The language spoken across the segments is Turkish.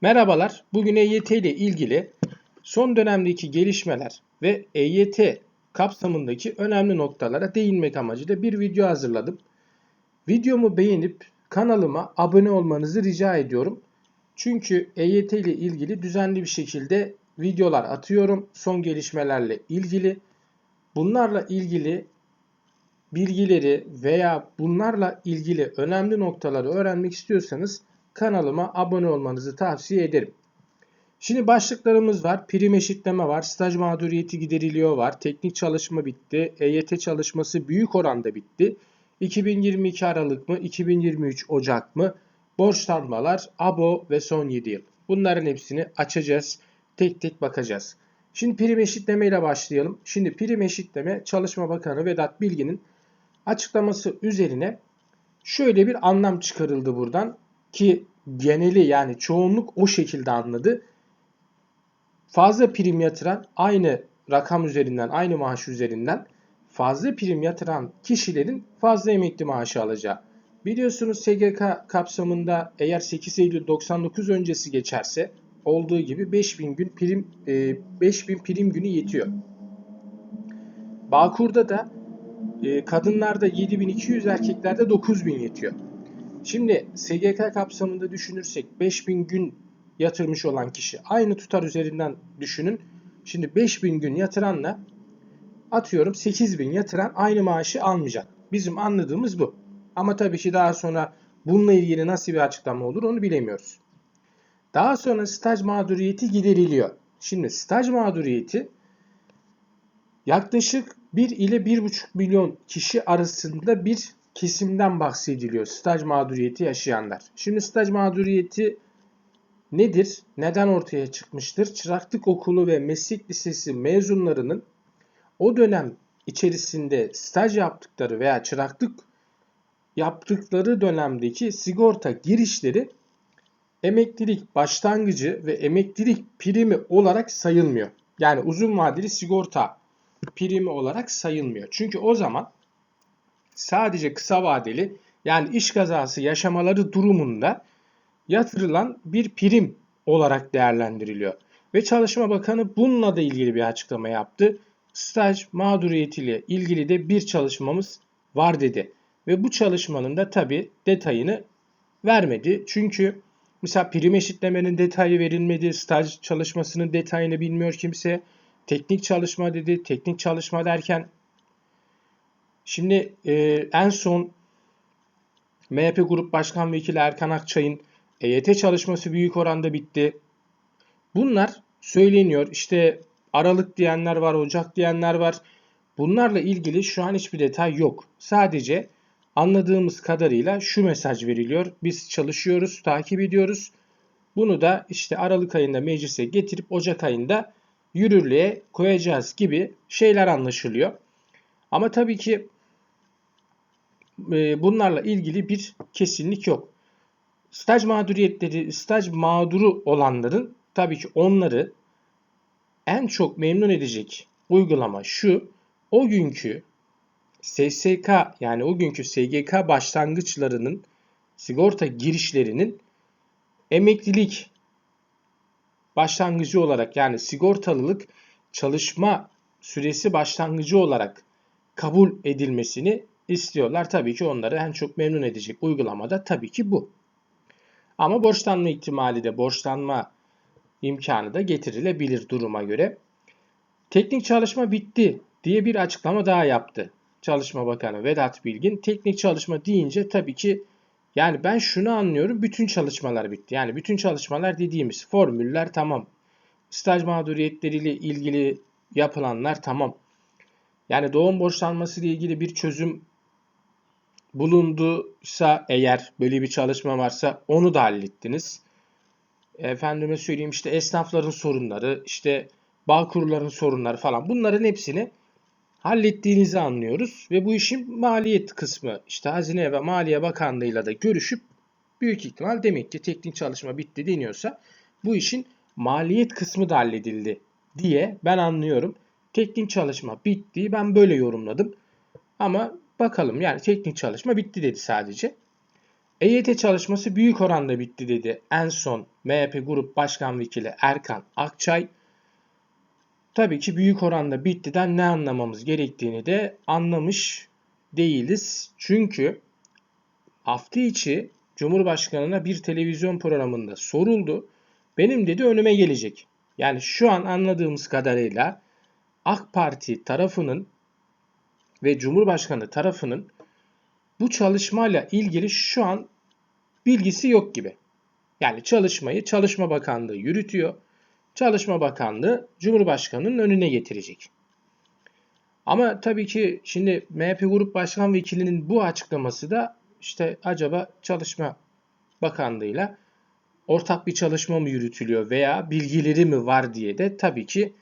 Merhabalar. Bugün EYT ile ilgili son dönemdeki gelişmeler ve EYT kapsamındaki önemli noktalara değinmek amacıyla bir video hazırladım. Videomu beğenip kanalıma abone olmanızı rica ediyorum. Çünkü EYT ile ilgili düzenli bir şekilde videolar atıyorum son gelişmelerle ilgili. Bunlarla ilgili bilgileri veya bunlarla ilgili önemli noktaları öğrenmek istiyorsanız kanalıma abone olmanızı tavsiye ederim. Şimdi başlıklarımız var. Prim eşitleme var. Staj mağduriyeti gideriliyor var. Teknik çalışma bitti. EYT çalışması büyük oranda bitti. 2022 Aralık mı? 2023 Ocak mı? Borçlanmalar, ABO ve son 7 yıl. Bunların hepsini açacağız. Tek tek bakacağız. Şimdi prim eşitleme ile başlayalım. Şimdi prim eşitleme Çalışma Bakanı Vedat Bilgin'in açıklaması üzerine şöyle bir anlam çıkarıldı buradan ki geneli yani çoğunluk o şekilde anladı. Fazla prim yatıran aynı rakam üzerinden, aynı maaş üzerinden fazla prim yatıran kişilerin fazla emekli maaşı alacağı. Biliyorsunuz SGK kapsamında eğer 8 Eylül 99 öncesi geçerse olduğu gibi 5000 gün prim 5000 prim günü yetiyor. Bağkur'da da e, kadınlarda 7200 erkeklerde 9000 yetiyor. Şimdi SGK kapsamında düşünürsek 5000 gün yatırmış olan kişi aynı tutar üzerinden düşünün. Şimdi 5000 gün yatıranla atıyorum 8000 yatıran aynı maaşı almayacak. Bizim anladığımız bu. Ama tabii ki daha sonra bununla ilgili nasıl bir açıklama olur onu bilemiyoruz. Daha sonra staj mağduriyeti gideriliyor. Şimdi staj mağduriyeti yaklaşık 1 ile 1,5 milyon kişi arasında bir kesimden bahsediliyor. Staj mağduriyeti yaşayanlar. Şimdi staj mağduriyeti nedir? Neden ortaya çıkmıştır? Çıraklık okulu ve meslek lisesi mezunlarının o dönem içerisinde staj yaptıkları veya çıraklık yaptıkları dönemdeki sigorta girişleri emeklilik başlangıcı ve emeklilik primi olarak sayılmıyor. Yani uzun vadeli sigorta primi olarak sayılmıyor. Çünkü o zaman sadece kısa vadeli yani iş kazası yaşamaları durumunda yatırılan bir prim olarak değerlendiriliyor. Ve Çalışma Bakanı bununla da ilgili bir açıklama yaptı. Staj mağduriyetiyle ilgili de bir çalışmamız var dedi. Ve bu çalışmanın da tabi detayını vermedi. Çünkü mesela prim eşitlemenin detayı verilmedi. Staj çalışmasının detayını bilmiyor kimse. Teknik çalışma dedi. Teknik çalışma derken Şimdi e, en son MHP Grup Başkan Vekili Erkan Akçay'ın EYT çalışması büyük oranda bitti. Bunlar söyleniyor. İşte Aralık diyenler var, Ocak diyenler var. Bunlarla ilgili şu an hiçbir detay yok. Sadece anladığımız kadarıyla şu mesaj veriliyor. Biz çalışıyoruz, takip ediyoruz. Bunu da işte Aralık ayında meclise getirip Ocak ayında yürürlüğe koyacağız gibi şeyler anlaşılıyor. Ama tabii ki e, bunlarla ilgili bir kesinlik yok. Staj mağduriyetleri, staj mağduru olanların tabii ki onları en çok memnun edecek uygulama şu. O günkü SSK yani o günkü SGK başlangıçlarının sigorta girişlerinin emeklilik başlangıcı olarak yani sigortalılık çalışma süresi başlangıcı olarak kabul edilmesini istiyorlar. Tabii ki onları en çok memnun edecek uygulamada tabii ki bu. Ama borçlanma ihtimali de borçlanma imkanı da getirilebilir duruma göre. Teknik çalışma bitti diye bir açıklama daha yaptı. Çalışma Bakanı Vedat Bilgin teknik çalışma deyince tabii ki yani ben şunu anlıyorum bütün çalışmalar bitti. Yani bütün çalışmalar dediğimiz formüller tamam. Staj mağduriyetleriyle ilgili yapılanlar tamam. Yani doğum borçlanması ile ilgili bir çözüm bulunduysa eğer böyle bir çalışma varsa onu da hallettiniz. Efendime söyleyeyim işte esnafların sorunları, işte bağ kurların sorunları falan bunların hepsini hallettiğinizi anlıyoruz. Ve bu işin maliyet kısmı işte Hazine ve Maliye Bakanlığı'yla da görüşüp büyük ihtimal demek ki teknik çalışma bitti deniyorsa bu işin maliyet kısmı da halledildi diye ben anlıyorum. Teknik çalışma bitti ben böyle yorumladım. Ama Bakalım yani teknik çalışma bitti dedi sadece. EYT çalışması büyük oranda bitti dedi en son MHP Grup Başkan Vekili Erkan Akçay. Tabii ki büyük oranda bittiden ne anlamamız gerektiğini de anlamış değiliz. Çünkü hafta içi Cumhurbaşkanına bir televizyon programında soruldu. Benim dedi önüme gelecek. Yani şu an anladığımız kadarıyla AK Parti tarafının ve Cumhurbaşkanı tarafının bu çalışmayla ilgili şu an bilgisi yok gibi. Yani çalışmayı Çalışma Bakanlığı yürütüyor. Çalışma Bakanlığı Cumhurbaşkanı'nın önüne getirecek. Ama tabii ki şimdi MHP Grup Başkan Vekilinin bu açıklaması da işte acaba Çalışma Bakanlığı'yla ortak bir çalışma mı yürütülüyor veya bilgileri mi var diye de tabii ki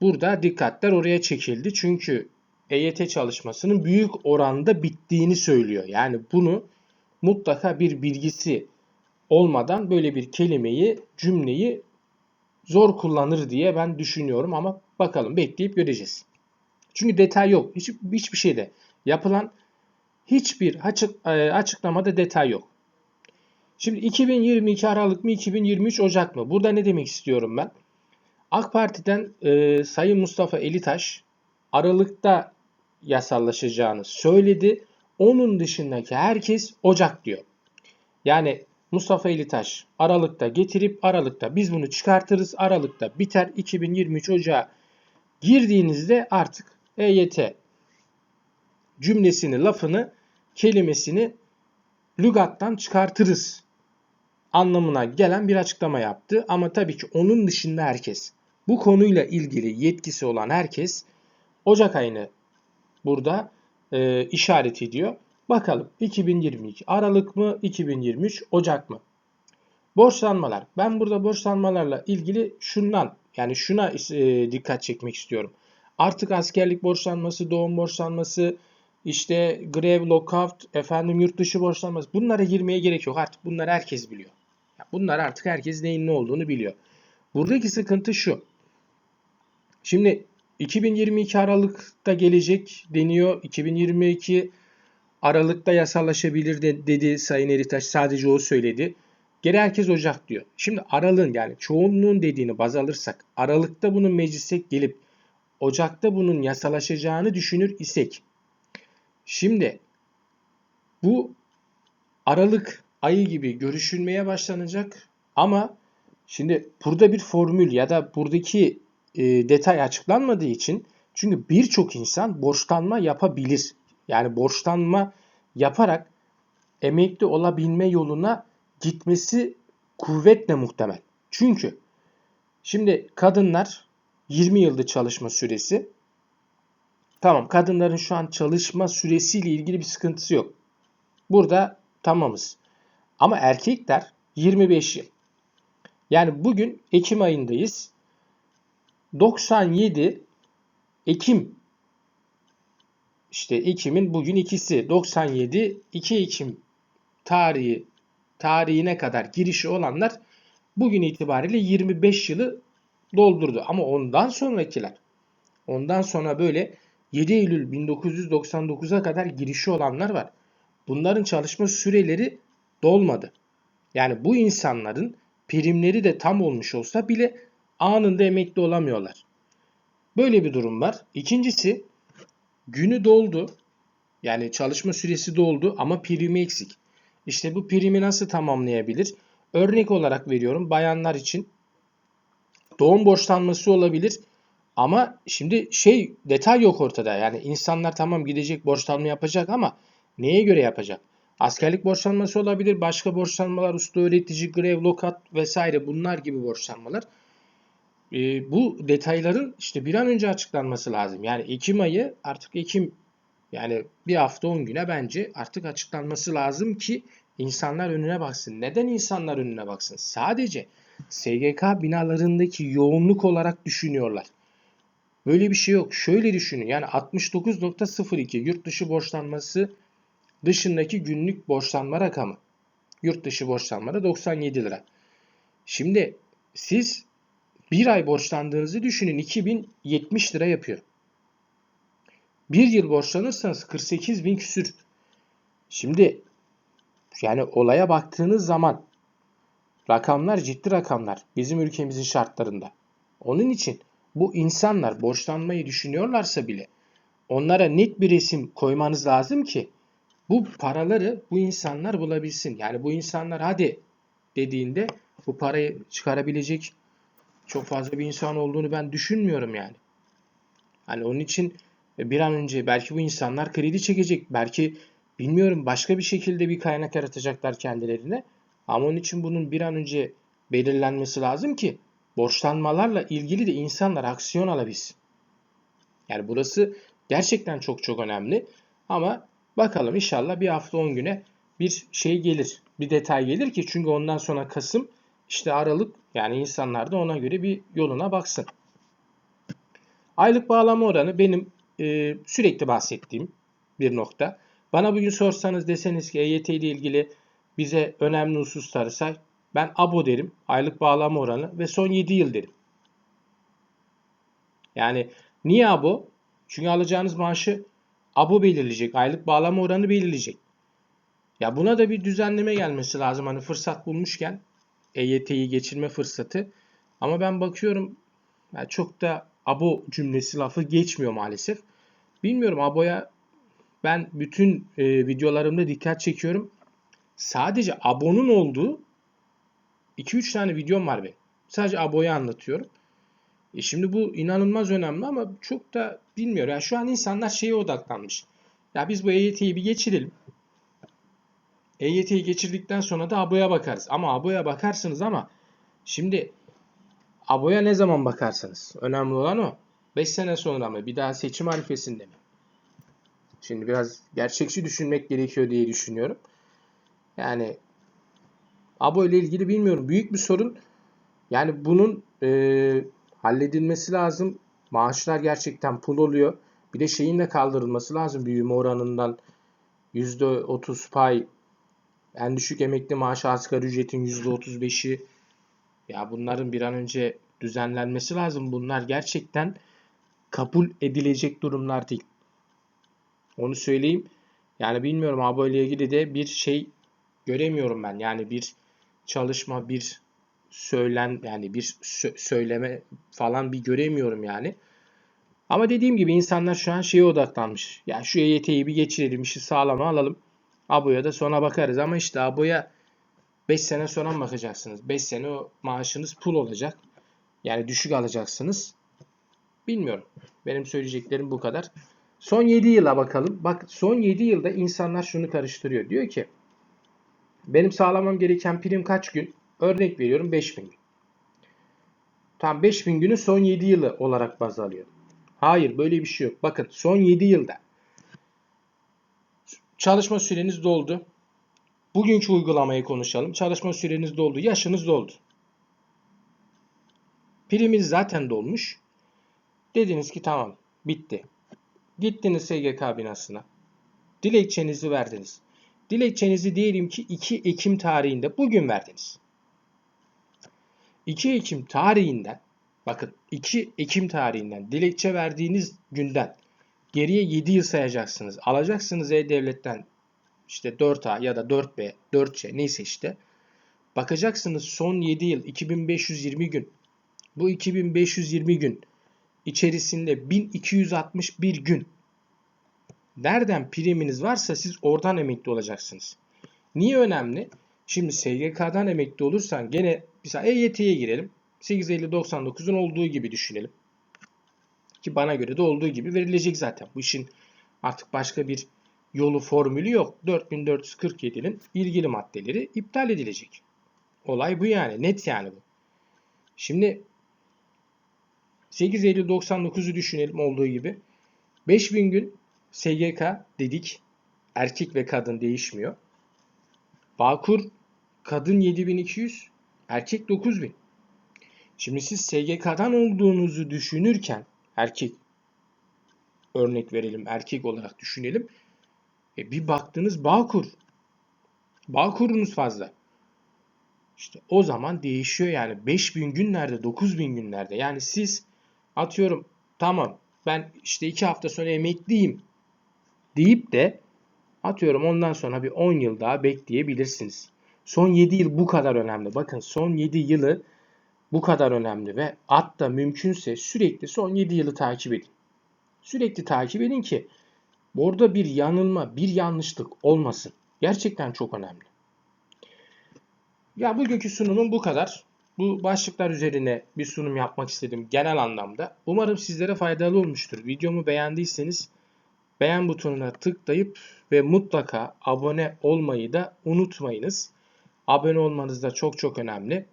burada dikkatler oraya çekildi. Çünkü EYT çalışmasının büyük oranda bittiğini söylüyor. Yani bunu mutlaka bir bilgisi olmadan böyle bir kelimeyi, cümleyi zor kullanır diye ben düşünüyorum ama bakalım bekleyip göreceğiz. Çünkü detay yok. Hiç, hiçbir şeyde yapılan hiçbir açık, e, açıklamada detay yok. Şimdi 2022 Aralık mı 2023 Ocak mı? Burada ne demek istiyorum ben? AK Parti'den e, Sayın Mustafa Elitaş Aralık'ta yasallaşacağını söyledi. Onun dışındaki herkes Ocak diyor. Yani Mustafa Elitaş Aralık'ta getirip Aralık'ta biz bunu çıkartırız. Aralık'ta biter 2023 Ocağı girdiğinizde artık EYT cümlesini, lafını, kelimesini lügattan çıkartırız anlamına gelen bir açıklama yaptı. Ama tabii ki onun dışında herkes, bu konuyla ilgili yetkisi olan herkes Ocak ayını burada e, işaret ediyor. Bakalım 2022 Aralık mı 2023 Ocak mı? Borçlanmalar. Ben burada borçlanmalarla ilgili şundan yani şuna e, dikkat çekmek istiyorum. Artık askerlik borçlanması, doğum borçlanması, işte grev, lockout, efendim yurt dışı borçlanması bunlara girmeye gerek yok. Artık bunları herkes biliyor. Bunlar artık herkes neyin ne olduğunu biliyor. Buradaki sıkıntı şu. Şimdi 2022 Aralık'ta gelecek deniyor. 2022 Aralık'ta yasallaşabilir de, dedi Sayın Eritaş. Sadece o söyledi. Geri herkes Ocak diyor. Şimdi Aralık'ın yani çoğunluğun dediğini baz alırsak Aralık'ta bunun meclise gelip Ocak'ta bunun yasalaşacağını düşünür isek şimdi bu Aralık ayı gibi görüşülmeye başlanacak ama şimdi burada bir formül ya da buradaki e, detay açıklanmadığı için çünkü birçok insan borçlanma yapabilir. Yani borçlanma yaparak emekli olabilme yoluna gitmesi kuvvetle muhtemel. Çünkü şimdi kadınlar 20 yılda çalışma süresi. Tamam kadınların şu an çalışma süresiyle ilgili bir sıkıntısı yok. Burada tamamız. Ama erkekler 25 yıl. Yani bugün Ekim ayındayız. 97 Ekim işte Ekim'in bugün ikisi 97 2 Ekim tarihi tarihine kadar girişi olanlar bugün itibariyle 25 yılı doldurdu. Ama ondan sonrakiler ondan sonra böyle 7 Eylül 1999'a kadar girişi olanlar var. Bunların çalışma süreleri dolmadı. Yani bu insanların primleri de tam olmuş olsa bile anında emekli olamıyorlar. Böyle bir durum var. İkincisi günü doldu. Yani çalışma süresi doldu ama primi eksik. İşte bu primi nasıl tamamlayabilir? Örnek olarak veriyorum bayanlar için doğum borçlanması olabilir. Ama şimdi şey detay yok ortada. Yani insanlar tamam gidecek borçlanma yapacak ama neye göre yapacak? Askerlik borçlanması olabilir, başka borçlanmalar, usta öğretici, grev, lokat vesaire bunlar gibi borçlanmalar. E, bu detayların işte bir an önce açıklanması lazım. Yani Ekim ayı artık Ekim yani bir hafta 10 güne bence artık açıklanması lazım ki insanlar önüne baksın. Neden insanlar önüne baksın? Sadece SGK binalarındaki yoğunluk olarak düşünüyorlar. Böyle bir şey yok. Şöyle düşünün. Yani 69.02 yurt dışı borçlanması dışındaki günlük borçlanma rakamı. Yurt dışı borçlanmada 97 lira. Şimdi siz bir ay borçlandığınızı düşünün 2070 lira yapıyor. Bir yıl borçlanırsanız 48 bin küsür. Şimdi Yani olaya baktığınız zaman rakamlar ciddi rakamlar bizim ülkemizin şartlarında. Onun için bu insanlar borçlanmayı düşünüyorlarsa bile onlara net bir resim koymanız lazım ki bu paraları bu insanlar bulabilsin. Yani bu insanlar hadi dediğinde bu parayı çıkarabilecek çok fazla bir insan olduğunu ben düşünmüyorum yani. Hani onun için bir an önce belki bu insanlar kredi çekecek. Belki bilmiyorum başka bir şekilde bir kaynak yaratacaklar kendilerine. Ama onun için bunun bir an önce belirlenmesi lazım ki borçlanmalarla ilgili de insanlar aksiyon alabilsin. Yani burası gerçekten çok çok önemli. Ama bakalım inşallah bir hafta 10 güne bir şey gelir. Bir detay gelir ki çünkü ondan sonra Kasım işte Aralık yani insanlar da ona göre bir yoluna baksın. Aylık bağlama oranı benim e, sürekli bahsettiğim bir nokta. Bana bugün sorsanız deseniz ki EYT ile ilgili bize önemli hususları say. Ben ABO derim. Aylık bağlama oranı ve son 7 yıl derim. Yani niye ABO? Çünkü alacağınız maaşı ABO belirleyecek. Aylık bağlama oranı belirleyecek. Ya buna da bir düzenleme gelmesi lazım. Hani fırsat bulmuşken EYT'yi geçirme fırsatı. Ama ben bakıyorum yani çok da abo cümlesi lafı geçmiyor maalesef. Bilmiyorum aboya ben bütün e, videolarımda dikkat çekiyorum. Sadece abonun olduğu 2-3 tane videom var benim. Sadece aboyu anlatıyorum. E şimdi bu inanılmaz önemli ama çok da bilmiyorum. Yani şu an insanlar şeye odaklanmış. Ya biz bu EYT'yi bir geçirelim. EYT'yi geçirdikten sonra da aboya bakarız. Ama aboya bakarsınız ama şimdi aboya ne zaman bakarsınız? Önemli olan o. 5 sene sonra mı? Bir daha seçim harifesinde mi? Şimdi biraz gerçekçi düşünmek gerekiyor diye düşünüyorum. Yani abo ile ilgili bilmiyorum. Büyük bir sorun. Yani bunun e, halledilmesi lazım. Maaşlar gerçekten pul oluyor. Bir de şeyin de kaldırılması lazım büyüme oranından %30 pay en düşük emekli maaşı asgari ücretin %35'i ya bunların bir an önce düzenlenmesi lazım. Bunlar gerçekten kabul edilecek durumlar değil. Onu söyleyeyim. Yani bilmiyorum abi ile ilgili de bir şey göremiyorum ben. Yani bir çalışma, bir söylen yani bir sö- söyleme falan bir göremiyorum yani. Ama dediğim gibi insanlar şu an şeye odaklanmış. Ya şu EYT'yi bir geçirelim, işi sağlama alalım. Aboya da sonra bakarız ama işte aboya 5 sene sonra mı bakacaksınız? 5 sene o maaşınız pul olacak. Yani düşük alacaksınız. Bilmiyorum. Benim söyleyeceklerim bu kadar. Son 7 yıla bakalım. Bak son 7 yılda insanlar şunu karıştırıyor. Diyor ki benim sağlamam gereken prim kaç gün? Örnek veriyorum 5000 gün. Tam 5000 günü son 7 yılı olarak baz alıyor. Hayır böyle bir şey yok. Bakın son 7 yılda çalışma süreniz doldu. Bugünkü uygulamayı konuşalım. Çalışma süreniz doldu. Yaşınız doldu. Priminiz zaten dolmuş. Dediniz ki tamam bitti. Gittiniz SGK binasına. Dilekçenizi verdiniz. Dilekçenizi diyelim ki 2 Ekim tarihinde bugün verdiniz. 2 Ekim tarihinden bakın 2 Ekim tarihinden dilekçe verdiğiniz günden geriye 7 yıl sayacaksınız. Alacaksınız E-Devlet'ten işte 4A ya da 4B, 4C neyse işte. Bakacaksınız son 7 yıl 2520 gün. Bu 2520 gün içerisinde 1261 gün nereden priminiz varsa siz oradan emekli olacaksınız. Niye önemli? Şimdi SGK'dan emekli olursan gene mesela EYT'ye girelim. 850-99'un olduğu gibi düşünelim. Ki bana göre de olduğu gibi verilecek zaten. Bu işin artık başka bir yolu formülü yok. 4447'nin ilgili maddeleri iptal edilecek. Olay bu yani. Net yani bu. Şimdi 8 Eylül 99'u düşünelim olduğu gibi. 5000 gün SGK dedik. Erkek ve kadın değişmiyor. Bağkur kadın 7200, erkek 9000. Şimdi siz SGK'dan olduğunuzu düşünürken erkek örnek verelim erkek olarak düşünelim. E bir baktınız Bağkur. Bağkurunuz fazla. İşte o zaman değişiyor yani 5000 günlerde 9000 günlerde yani siz atıyorum tamam ben işte 2 hafta sonra emekliyim deyip de Atıyorum ondan sonra bir 10 yıl daha bekleyebilirsiniz. Son 7 yıl bu kadar önemli. Bakın son 7 yılı bu kadar önemli ve hatta mümkünse sürekli son 7 yılı takip edin. Sürekli takip edin ki orada bir yanılma, bir yanlışlık olmasın. Gerçekten çok önemli. Ya bugünkü sunumum bu kadar. Bu başlıklar üzerine bir sunum yapmak istedim genel anlamda. Umarım sizlere faydalı olmuştur. Videomu beğendiyseniz beğen butonuna tıklayıp ve mutlaka abone olmayı da unutmayınız. Abone olmanız da çok çok önemli.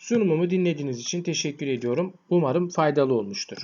Sunumumu dinlediğiniz için teşekkür ediyorum. Umarım faydalı olmuştur.